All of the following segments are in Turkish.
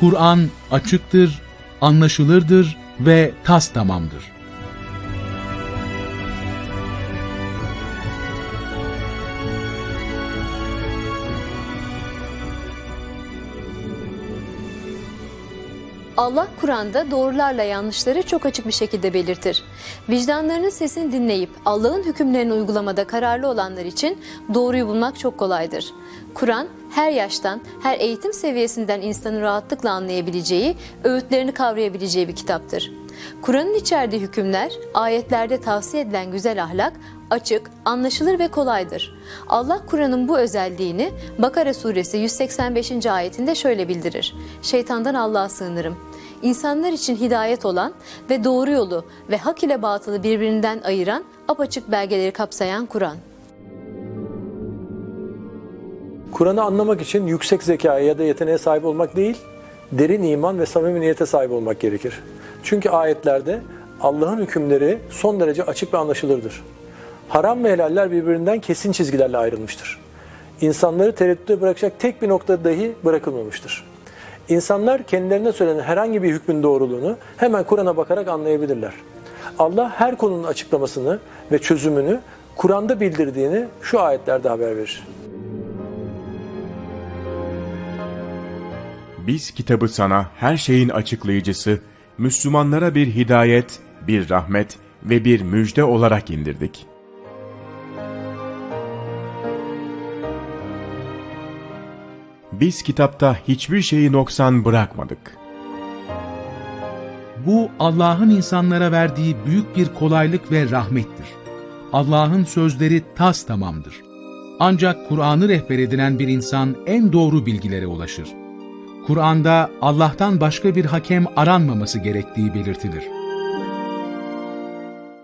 Kur'an açıktır, anlaşılırdır ve tas tamamdır. Allah Kur'an'da doğrularla yanlışları çok açık bir şekilde belirtir. Vicdanlarının sesini dinleyip Allah'ın hükümlerini uygulamada kararlı olanlar için doğruyu bulmak çok kolaydır. Kur'an her yaştan, her eğitim seviyesinden insanın rahatlıkla anlayabileceği, öğütlerini kavrayabileceği bir kitaptır. Kur'an'ın içerdiği hükümler, ayetlerde tavsiye edilen güzel ahlak, açık, anlaşılır ve kolaydır. Allah Kur'an'ın bu özelliğini Bakara suresi 185. ayetinde şöyle bildirir. Şeytandan Allah'a sığınırım. İnsanlar için hidayet olan ve doğru yolu ve hak ile batılı birbirinden ayıran apaçık belgeleri kapsayan Kur'an. Kur'an'ı anlamak için yüksek zekaya ya da yeteneğe sahip olmak değil, derin iman ve samimi niyete sahip olmak gerekir. Çünkü ayetlerde Allah'ın hükümleri son derece açık ve anlaşılırdır. Haram ve helaller birbirinden kesin çizgilerle ayrılmıştır. İnsanları tereddüte bırakacak tek bir nokta dahi bırakılmamıştır. İnsanlar kendilerine söylenen herhangi bir hükmün doğruluğunu hemen Kur'an'a bakarak anlayabilirler. Allah her konunun açıklamasını ve çözümünü Kur'an'da bildirdiğini şu ayetlerde haber verir. Biz kitabı sana her şeyin açıklayıcısı, Müslümanlara bir hidayet, bir rahmet ve bir müjde olarak indirdik. Biz kitapta hiçbir şeyi noksan bırakmadık. Bu Allah'ın insanlara verdiği büyük bir kolaylık ve rahmettir. Allah'ın sözleri tas tamamdır. Ancak Kur'an'ı rehber edinen bir insan en doğru bilgilere ulaşır. Kur'an'da Allah'tan başka bir hakem aranmaması gerektiği belirtilir.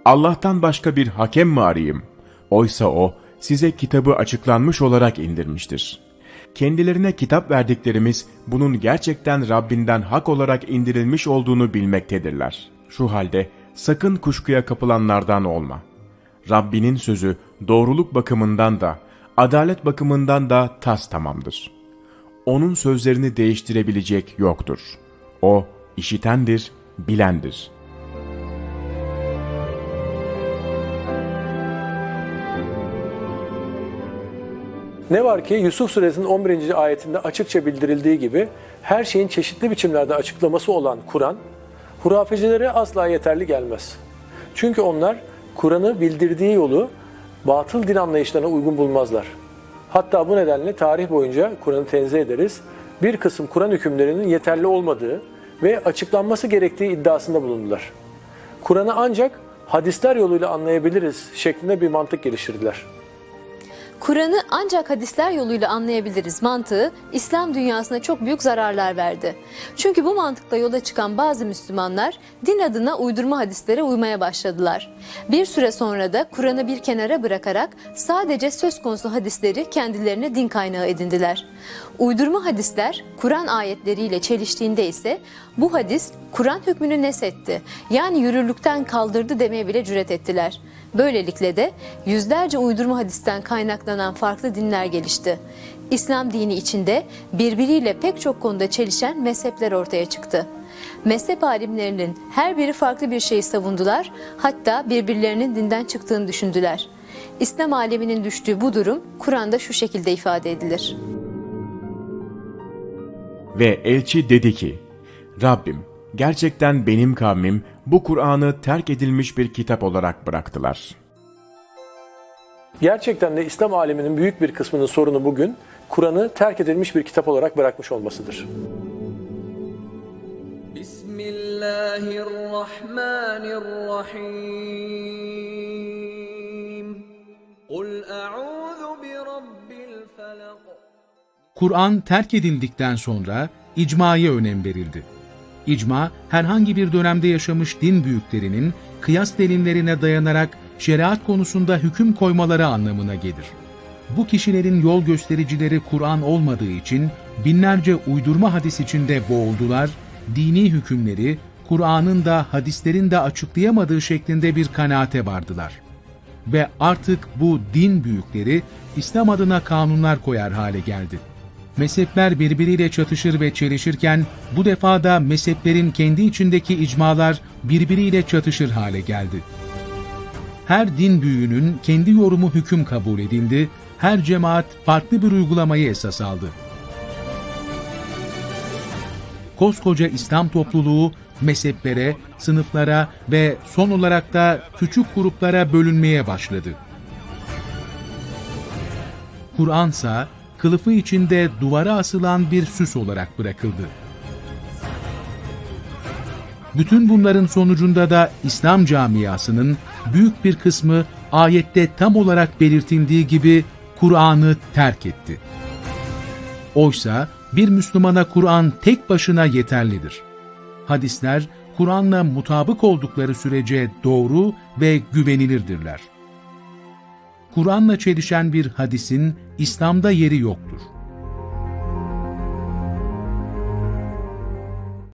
Allah'tan başka bir hakem mi arayayım? Oysa o size kitabı açıklanmış olarak indirmiştir. Kendilerine kitap verdiklerimiz bunun gerçekten Rabbinden hak olarak indirilmiş olduğunu bilmektedirler. Şu halde sakın kuşkuya kapılanlardan olma. Rabbinin sözü doğruluk bakımından da, adalet bakımından da tas tamamdır. Onun sözlerini değiştirebilecek yoktur. O işitendir, bilendir.'' Ne var ki Yusuf suresinin 11. ayetinde açıkça bildirildiği gibi her şeyin çeşitli biçimlerde açıklaması olan Kur'an, hurafecilere asla yeterli gelmez. Çünkü onlar Kur'an'ı bildirdiği yolu batıl din anlayışlarına uygun bulmazlar. Hatta bu nedenle tarih boyunca Kur'an'ı tenzih ederiz. Bir kısım Kur'an hükümlerinin yeterli olmadığı ve açıklanması gerektiği iddiasında bulundular. Kur'an'ı ancak hadisler yoluyla anlayabiliriz şeklinde bir mantık geliştirdiler. Kur'an'ı ancak hadisler yoluyla anlayabiliriz mantığı İslam dünyasına çok büyük zararlar verdi. Çünkü bu mantıkla yola çıkan bazı Müslümanlar din adına uydurma hadislere uymaya başladılar. Bir süre sonra da Kur'an'ı bir kenara bırakarak sadece söz konusu hadisleri kendilerine din kaynağı edindiler. Uydurma hadisler Kur'an ayetleriyle çeliştiğinde ise bu hadis Kur'an hükmünü nesetti. Yani yürürlükten kaldırdı demeye bile cüret ettiler. Böylelikle de yüzlerce uydurma hadisten kaynaklanan farklı dinler gelişti. İslam dini içinde birbiriyle pek çok konuda çelişen mezhepler ortaya çıktı. Mezhep alimlerinin her biri farklı bir şeyi savundular, hatta birbirlerinin dinden çıktığını düşündüler. İslam aleminin düştüğü bu durum Kur'an'da şu şekilde ifade edilir. Ve elçi dedi ki, Rabbim gerçekten benim kavmim bu Kur'an'ı terk edilmiş bir kitap olarak bıraktılar. Gerçekten de İslam aleminin büyük bir kısmının sorunu bugün Kur'an'ı terk edilmiş bir kitap olarak bırakmış olmasıdır. Bismillahirrahmanirrahim. Kul a'udhu bi rabbil felak. Kur'an terk edildikten sonra icmaya önem verildi. İcma, herhangi bir dönemde yaşamış din büyüklerinin kıyas delillerine dayanarak şeriat konusunda hüküm koymaları anlamına gelir. Bu kişilerin yol göstericileri Kur'an olmadığı için binlerce uydurma hadis içinde boğuldular, dini hükümleri Kur'an'ın da hadislerin de açıklayamadığı şeklinde bir kanaate vardılar. Ve artık bu din büyükleri İslam adına kanunlar koyar hale geldi. Mezhepler birbiriyle çatışır ve çelişirken bu defa da mezheplerin kendi içindeki icmalar birbiriyle çatışır hale geldi. Her din büyüğünün kendi yorumu hüküm kabul edildi, her cemaat farklı bir uygulamayı esas aldı. Koskoca İslam topluluğu mezheplere, sınıflara ve son olarak da küçük gruplara bölünmeye başladı. Kur'ansa kılıfı içinde duvara asılan bir süs olarak bırakıldı. Bütün bunların sonucunda da İslam camiasının büyük bir kısmı ayette tam olarak belirtildiği gibi Kur'an'ı terk etti. Oysa bir Müslümana Kur'an tek başına yeterlidir. Hadisler Kur'an'la mutabık oldukları sürece doğru ve güvenilirdirler. Kur'an'la çelişen bir hadisin İslam'da yeri yoktur.